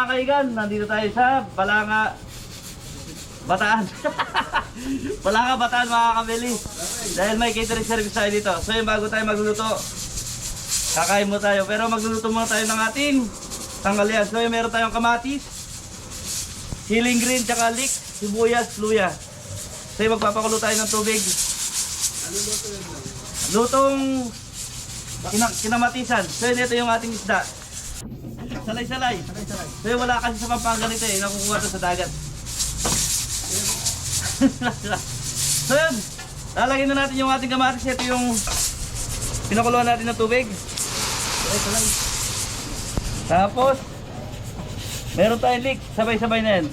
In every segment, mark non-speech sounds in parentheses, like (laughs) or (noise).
Mga kaigan, nandito tayo sa Balanga Bataan. (laughs) Balanga Bataan mga kabili. Dahil may catering service tayo dito. So yun, bago tayo magluluto, kakain mo tayo. Pero magluluto muna tayo ng ating tanggalian. So yun, meron tayong kamatis, healing green, tsaka leek, sibuyas, luya. So yun, magpapakulo tayo ng tubig. Lutong kina- kinamatisan. So yun, ito yung ating isda. Salay-salay. So yun, wala kasi sa Pampanga nito eh. Nakukuha to sa dagat. (laughs) so yun, lalagyan na natin yung ating kamatis. Ito yung pinakuluan natin ng tubig. Salay-salay. Tapos, meron tayong leek. Sabay-sabay na yan.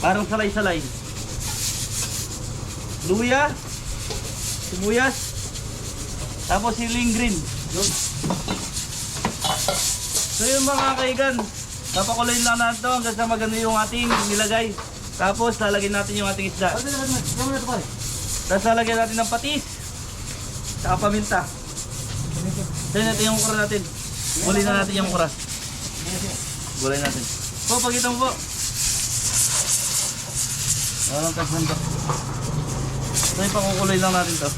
Parang salay-salay. Luya. Sibuyas. Tapos siling green. Yun. So yun mga kaigan, papakuloyin lang natin to hanggang sa magano yung ating nilagay. Tapos lalagyan natin yung ating isda. Tapos lalagyan natin ng patis. Saka paminta. Yun, ito yung ukra natin. Muli na natin yung ukra. Gulay natin. Po, pagkita mo po. Walang kasman to. So yung pakukuloy lang natin to.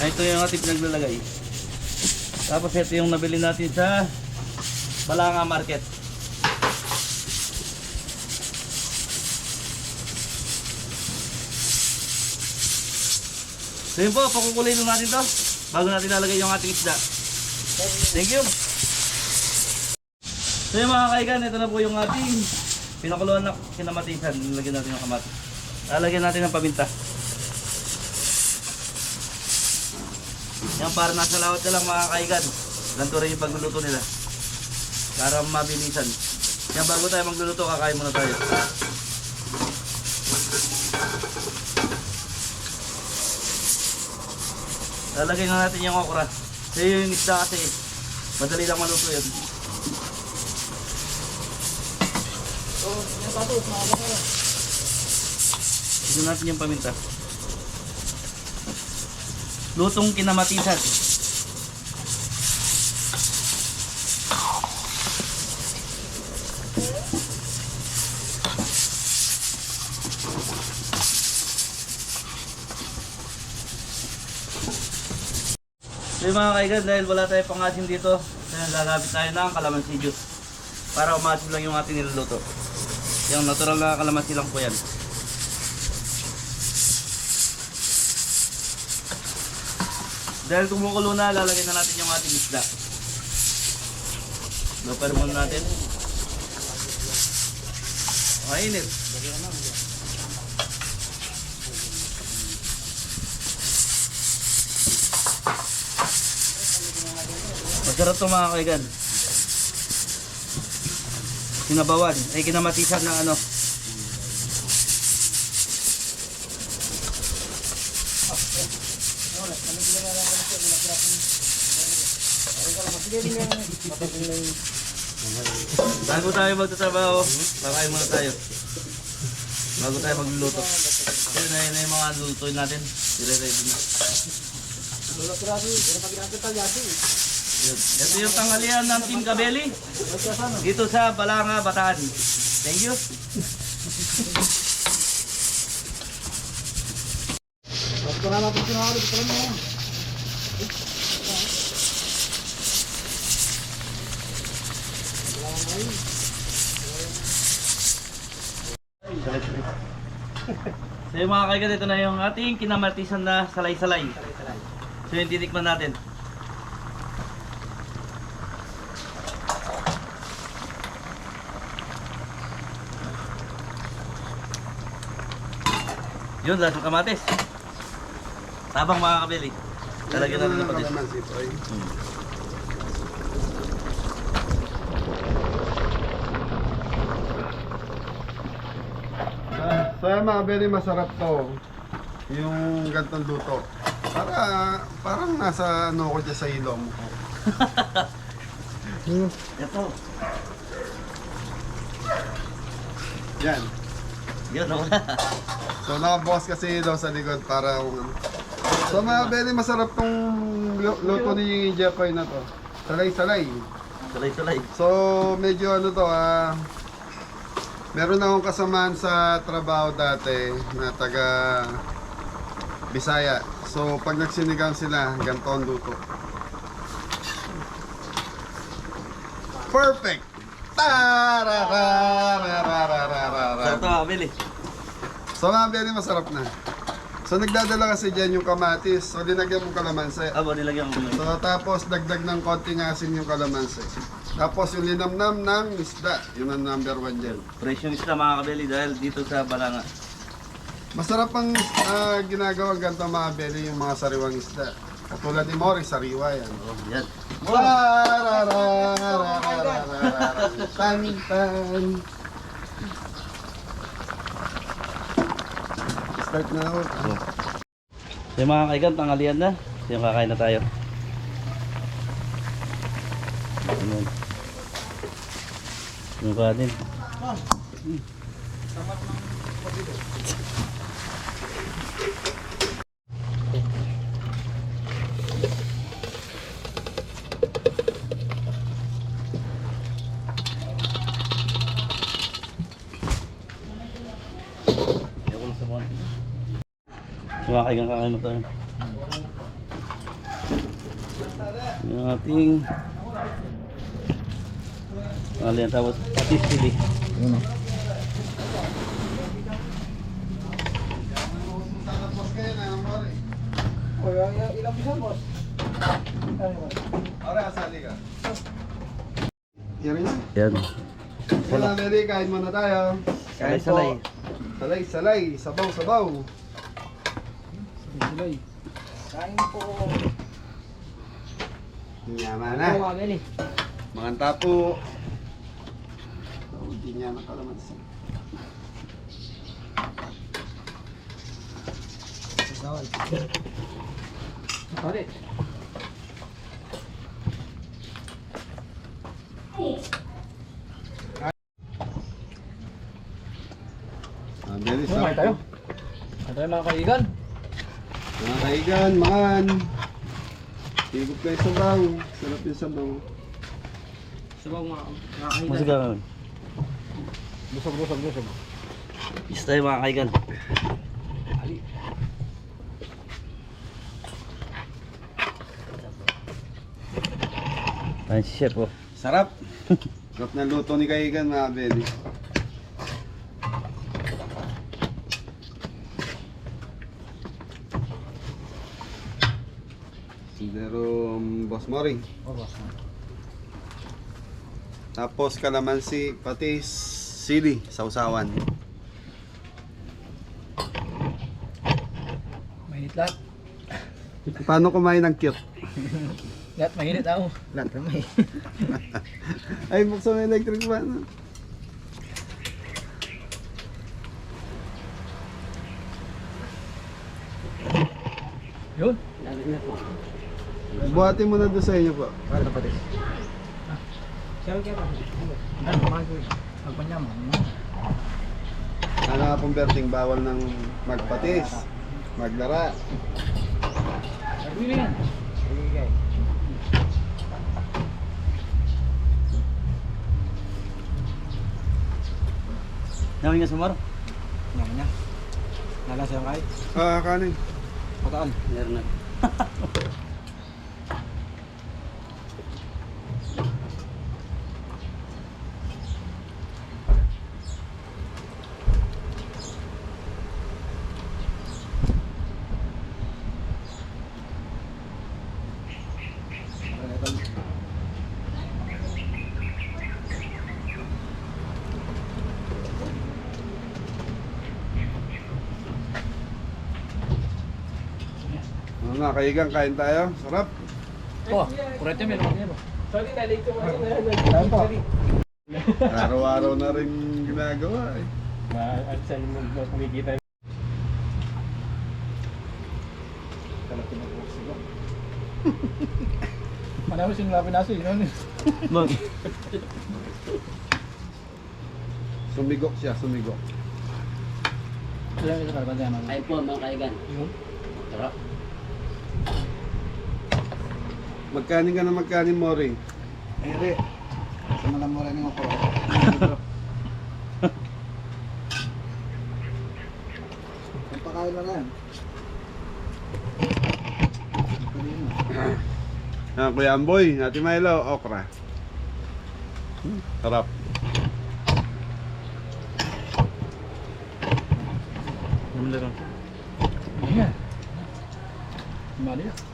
Ito yung ating pinaglalagay. Tapos ito yung nabili natin sa Balanga Market. So yun po, pakukulay lang natin to bago natin lalagay yung ating isda. Thank you. So yun mga kaigan, ito na po yung ating pinakuluan na kinamatisan. Nilagyan natin yung kamatis. Lalagyan natin ng paminta. Yan para nasa lawat na lang mga kaigan. Ganito rin yung pagluluto nila. Para mabilisan. Yan bago tayo magluluto, kakain muna tayo. Lalagay na natin yung okra. So yung isda kasi, madali lang maluto yun. Tignan natin yung paminta. Lutong kinamatisan. So mga kaigan, dahil wala tayo pangasim dito, kaya gagamit tayo ng kalamansi juice para umasim lang yung ating niluluto. Yung natural na kalamansi lang po yan. Dahil kumukulo na, lalagyan na natin yung ating isda. Lopper muna natin. Mainit. Masarap to mga kaigan. Sinabawan. Ay kinamatisan ng ano. Bago tayo magtatrabaho, kakain muna tayo. Bago tayo magluluto. Yun na yun yung mga lulutuin natin. Dire-ready na. Ito yung tanghalian ng Team Kabeli. Dito sa Balanga, Bataan. Thank you. So yung mga kaigan, ito na yung ating kinamatisan na salay-salay. So yung titikman natin. Yun, lasang kamatis. Tabang mga kabili. Talagyan natin ng patis. Hmm. Sa so, mga very masarap to. Yung gantong luto. Para, parang nasa ano ko dyan sa ilong ko. (laughs) Ito. Yan. Yun, oh. So nakabukas kasi daw sa likod para So mga very masarap tong lu- luto ni Jeffoy na to. Salay-salay. Salay-salay. So, medyo ano to ah. meron akong kasamaan sa trabaho dati na taga Bisaya. So, pag nagsinigang sila, ganito ang luto. Perfect! Tarararararararara. Sarap to mga kabili. So, mga biyani, masarap na. So, nagdadala kasi dyan yung kamatis. So, dinagyan mo kalamansi. Abo, nilagyan ko So, tapos dagdag ng konting asin yung kalamansi. Tapos yung linamnam ng isda. Yun ang number one dyan. Fresh yung isda mga kabili dahil dito sa Balanga. Masarap ang ah, ginagawa ganito mga belly yung mga sariwang isda. Katulad ni Mori, sariwa yan. Oh, yan. Tan, tan. Start na ako. So yung mga kaigan, tanghalian na. Yung kakain na tayo. Ganun. Yung kanin. Ayoko Kumakain ka kakain na tayo. Yung ating Ano yan tapos patis chili. Yun ano? oh. Ilang bisa bos? Ora asali ka. Yan na. Yan. Wala na rin, kain muna tayo. Salay-salay. Salay-salay, sabaw-sabaw. Bay. Kain po. Nyama na. Ano Tawagan eh. Maganda po. Oh, Hindi niya nakalaman sa. Tawag. Tawag. Ang dali sa. Tayo. Tayo ano mga kaigan. Mga kaigan, man. Higop kayo sabaw. Sarap yung sabaw. Sabaw mga kaigan. ka. Busog, busog, busog. Is tayo mga kaigan. Ali. Tayo si chef oh. Sarap. (laughs) Sarap na luto ni kaigan, mga bedi. Basmari. O, oh, basmari. Tapos kalamansi, pati sili, sausawan. Mainit lahat. Paano kumain ng cute? (laughs) lahat mainit ako. Lahat ramay. (laughs) Ay, buksan mo electric fan. Ah. Yun. Lalo na po. Buhatin mo na doon sa inyo po. Para pa din. Siya kaya pa. Ano kumain ko? Magpanyam. Ano nga pong Berting, bawal ng magpatis, maglara. Nagbili yan. Kay. Namin nga sumaro. Naman niya. Nalang siya kahit. Ah, kanin. Pataan. Meron na. (laughs) Kaigang, kain tayo. Sarap. Oh, kurete meron niya ba? Sorry, nalik ko. Tayo po. Araw-araw na rin ginagawa eh. At sa (laughs) mo kumikita. Kalap ko na siguro. Marami sing labi naso yun. Mag. (laughs) Sumigok siya, sumigok. Sila ito karaban tayo mga. Ay po mga kaigan. Sarap. Magkanin ka na magkanin, Mori. Ere, sama na Mori mo ko. Pagpakain lang yan. Ah, Kuya Amboy, Ate Milo, okra. Sarap. Ano na lang? Yeah. Maria.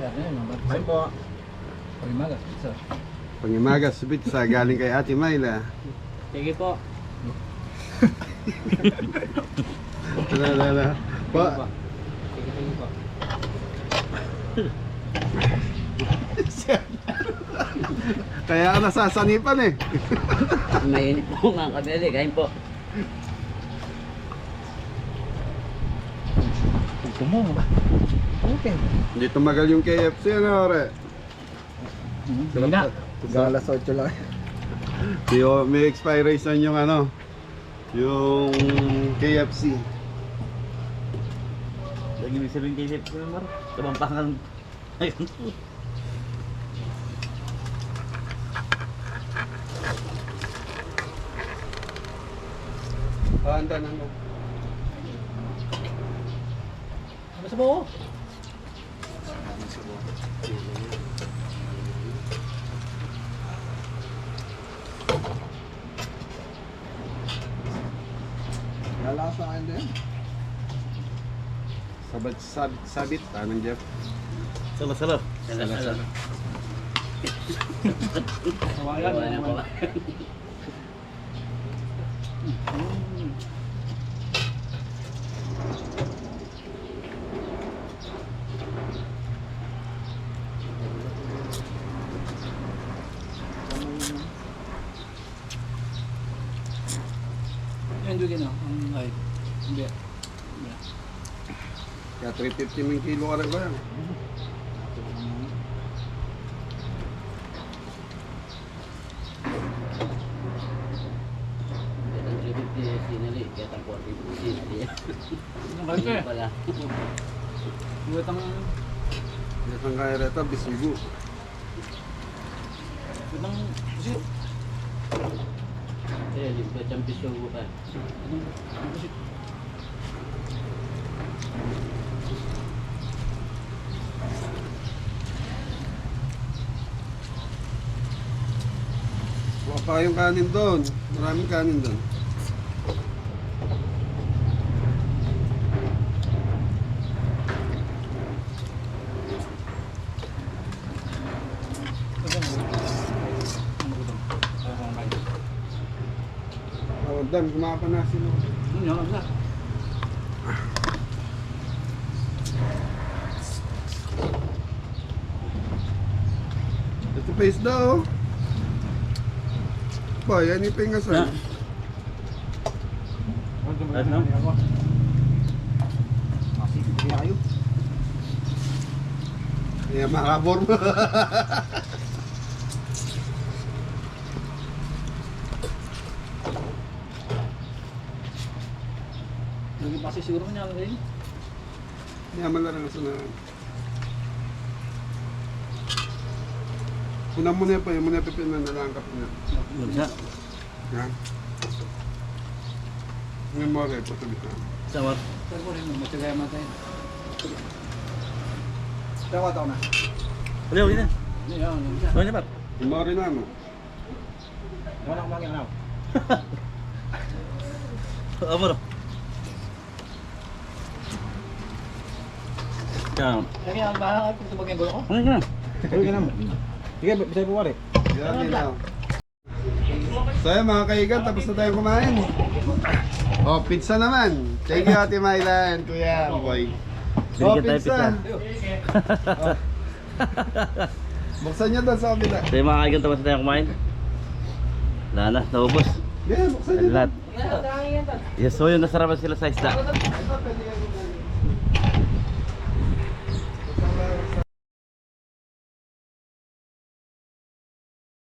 Kaya na yun, Ay po. Pag-imaga, sir. Pangimagas, pizza galing kay Ate Myla. Sige po. Ala, ala, ala. Pa, Sige, sige po. Kaya ka nasasanipan eh. Mainit po mga kabili, kain po. Ito mo. Okay. Hindi tumagal yung KFC, ano, ore? Sige na. Hanggang alas 8 lang. Yung, may expiration yung ano, yung KFC. Lagi ibig sabihin Sip Mar. Kabampangan. Ayun. Handa na mo. Ano sa buo? Lalasa ka din. Sabit, sabit, sabit. Anong Jeff? Salo, salo. Sala, sala. Kawayan. Wala na po. Yan doon na. Ang ay. Hindi. Kaya 350 ming kilo ka rin ba yan? Ang 350 sinali, kaya ang 450 sinali. Ang balik eh. Pala. Buwet ang... Ito ang kaya rito, bisugo. Buwet ang... Pusit. Eh, yung pa champion show ka. Ang pusit. Pa yung kanin doon. Maraming kanin doon. Oh, Dan, kumapa na sila. Ano yun? Ano Ito pa isda Ba, yan yung pingasan. Ano? Masipit kaya kayo. Kaya makabor mo. Lagi pasi siguro ang rin. Yaman na sa na. Una mo na pa, yung muna pa pinanalangkap na. Bunsa. Yan. Ngayon mo rin, patuloy na. Samar. Pero ko rin, matagaya matay. Dawa tao na. Uli, uli na. Ano yun? Ano yun? Uli na ba? Yung mga rin na, no? Wala akong maging alaw. Amor. Kaya ang bahala ko sa bagay gulo ko. Ano ka na? Uy, ka naman. Sige, bisay po wari. Yan, lang. So yun mga kaigan, tapos na tayo kumain. Oh, pizza naman. Thank you Ate Myla and Kuya Boy. Oh, Binigyan tayo pizza. Oh. Buksan niyo doon sa kabila. So yung mga kaigan tapos na tayo kumain. Wala na, naubos. Yan, buksan niyo. Lahat. Yes, so yun, nasarapan sila sa isda. Pwede kayo